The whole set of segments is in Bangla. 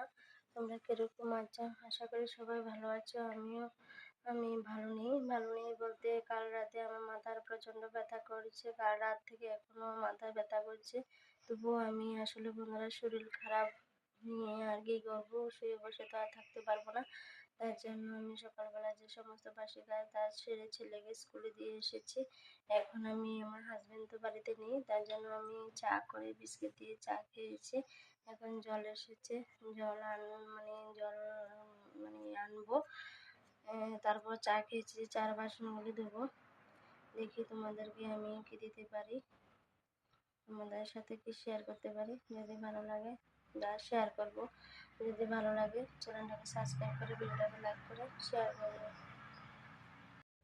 বন্ধুরা তোমরা কীরকম আছো? আশা করি সবাই ভালো আছো। আমিও, আমি ভালো নেই। ভালো নেই বলতে কাল রাতে আমার মাথার প্রচণ্ড ব্যথা করছে। কাল রাত থেকে এখনও মাথায় ব্যথা করছে। তবুও আমি আসলে বন্ধুরা শরীর খারাপ নিয়ে আর কি করব? শুয়ে বসে তো আর থাকতে পারব না। তার জন্য আমি সকালবেলা যে সমস্ত বাসি কাজ তার সেরে ছেলেকে স্কুলে দিয়ে এসেছি। এখন আমি আমার হাজবেন্ড তো বাড়িতে নেই। তার জন্য আমি চা করে বিস্কিট দিয়ে চা খেয়েছি। এখন জল এসেছে। জল আন মানে জল মানে আনব। তারপর চা খেয়েছি, চার বাসনগুলি ধোবো। দেখি তোমাদেরকে আমি কি দিতে পারি। তোমাদের সাথে কি শেয়ার করতে পারি, যদি ভালো লাগে যা শেয়ার করব। যদি ভালো লাগে, চ্যানেলটাকে সাবস্ক্রাইব করে, ভিডিওটাকে লাইক করে শেয়ার করবে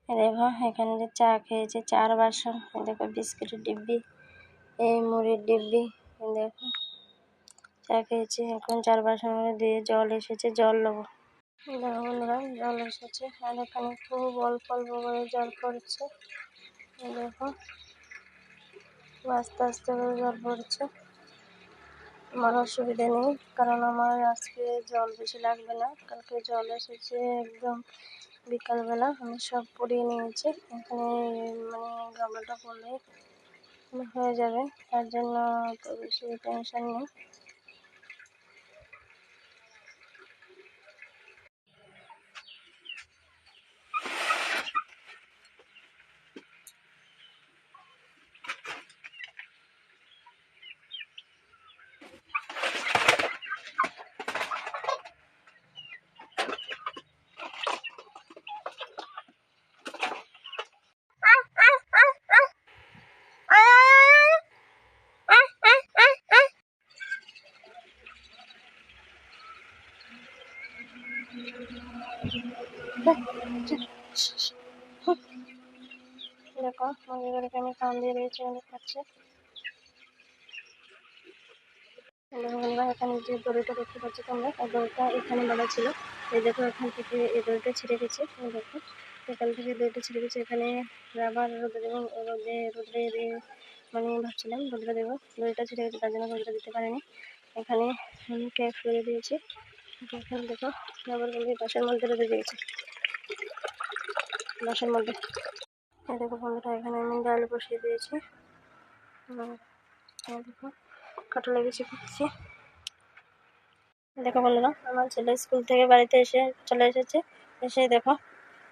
দেখো, এখানে যে চা খেয়েছে, চার বাসন। দেখো, বিস্কিটের ডিব্বি, এই মুড়ির ডিব্বি। দেখো। চা খেয়েছি এখন চার বাসন দিয়ে জল এসেছে, জল নেব। দেখো বন্ধুরা, জল এসেছে। আর এখানে খুব অল্প অল্প করে জল পড়ছে। দেখো, আস্তে আস্তে করে জল পড়ছে। আমার অসুবিধা নেই, কারণ আমার আজকে জল বেশি লাগবে না। কালকে জল এসেছে একদম বিকালবেলা। আমি সব পরিয়ে নিয়েছি। এখানে মানে গামলাটা পড়লে হয়ে যাবে। তার জন্য তো বেশি টেনশন নেই। দেখো মুরগিগুলোকে আমি খাওয়ান দিয়ে দিয়েছি অনেক খাচ্ছে। বন্ধুরা, এখানে যে দড়িটা দেখতে পাচ্ছ তোমরা, এই দড়িটা এখানে বাঁধা ছিল। এই দেখো, এখান থেকে এই দড়িটা ছিঁড়ে গেছে। এই দেখো, এখান থেকে দড়িটা ছিঁড়ে গেছে। এখানে আবার রোদে দেবো রোদে রোদে মানে ভাবছিলাম রোদটা দেবো দড়িটা ছিঁড়ে গেছে, তার জন্য রোদটা দিতে পারিনি। এখানে ক্যাপ করে দিয়েছি? এখানে দেখো আবার বলি বাসার মধ্যে রোদে দিয়েছি বাসার মধ্যে দেখো বন্ধুরা, এখানে আমি ডাল বসিয়ে দিয়েছি। দেখো কাটা লেগেছে করছি দেখো বন্ধুরা, আমার ছেলে স্কুল থেকে বাড়িতে এসে চলে এসেছে। এসে দেখো,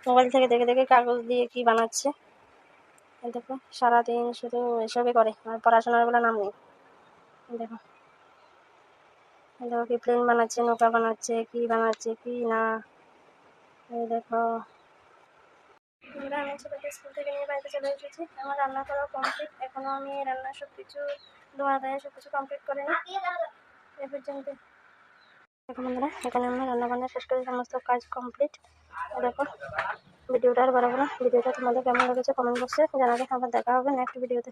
মোবাইল থেকে দেখে দেখে কাগজ দিয়ে কি বানাচ্ছে। দেখো, সারাদিন শুধু এসবই করে, আর পড়াশোনার বেলা নাম নেই। দেখো। দেখো কি প্লেন বানাচ্ছে নৌকা বানাচ্ছে, কি বানাচ্ছে, কি না? এই দেখো। আমি ছেলেকে স্কুল থেকে নিয়ে বাড়িতে চলে এসেছি। আমার রান্না করা কমপ্লিট এখনও আমি রান্না সব কিছু ধোয়া দেয় সব কিছু কমপ্লিট করে নিই এ পর্যন্ত। দেখো বন্ধুরা, এখানে আমরা রান্না বান্না শেষ করে সমস্ত কাজ কমপ্লিট দেখো, ভিডিওটা আর বাড়াবো না। ভিডিওটা তোমাদের কেমন লেগেছে কমেন্ট বক্সে জানাবে। আবার দেখা হবে নেক্সট ভিডিওতে